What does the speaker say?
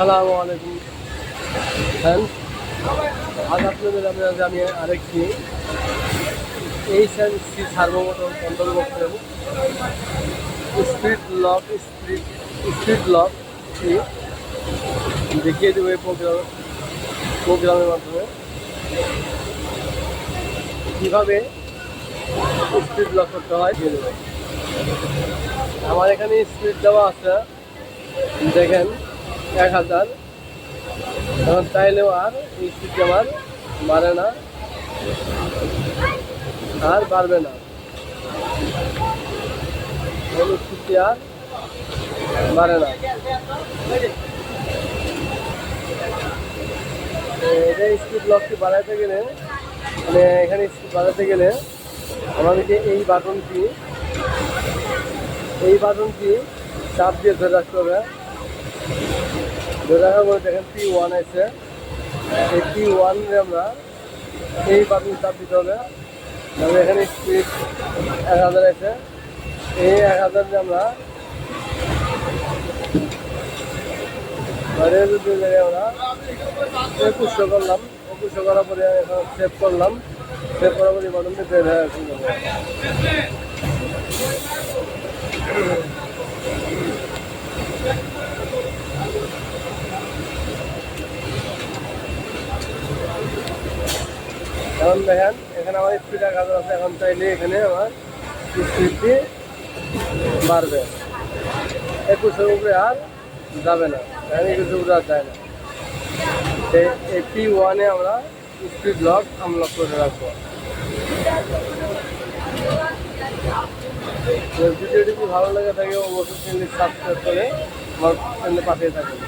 আসসালামু আলাইকুম। ফ্রেন্ড আজ আপনাদের আজ আমি আরেকটি এইচ এন সি সার্বমোটর বক্সের speed lock speed speed lock দেখিয়ে দেবো এই প্রোগ্রাম প্রোগ্রামের মাধ্যমে। কীভাবে স্পিড লক করতে হয় দিয়ে দেবো আমার এখানে স্পিড দেওয়া আছে। দেখেন এক হাজার। এখন চাইলেও আর এই স্পিড আমার বাড়ে না, আর বাড়বে না। স্পিডটি আর বাড়ে না। এটা স্পিড লকটি বাড়াইতে গেলে মানে এখানে স্পিড বাড়াতে গেলে আমাদেরকে এই বাটনটি এই বাটনটি চাপ দিয়ে ধরে রাখতে হবে। রাখার দেখেন পি ওয়ান আছে এই ওয়ানে আমরা এই বাটন চাপ দিতে এখানে এক হাজার আছে। এই এক হাজার আমরা আমরা, একুশশো করলাম। একুশশো করার পরে এখন সেভ করলাম। সেভ করার পরে বাটনটি বের হয়ে এখন দেখেন, এখানে আমার স্পিড এক হাজার আছে, এখন চাইলে এখানে আমার স্পিডটি বাড়বে। একুশের উপরে আর যাবে না। এখানে একুশের উপরে আর যায় না। এই পি ওয়ানে আমরা স্পিড লক আনলক করে রাখব। ভিডিওটি ভালো লাগে থাকে, অবশ্যই সাবস্ক্রাইব করে আমার চ্যানেলে পাঠিয়ে থাকুন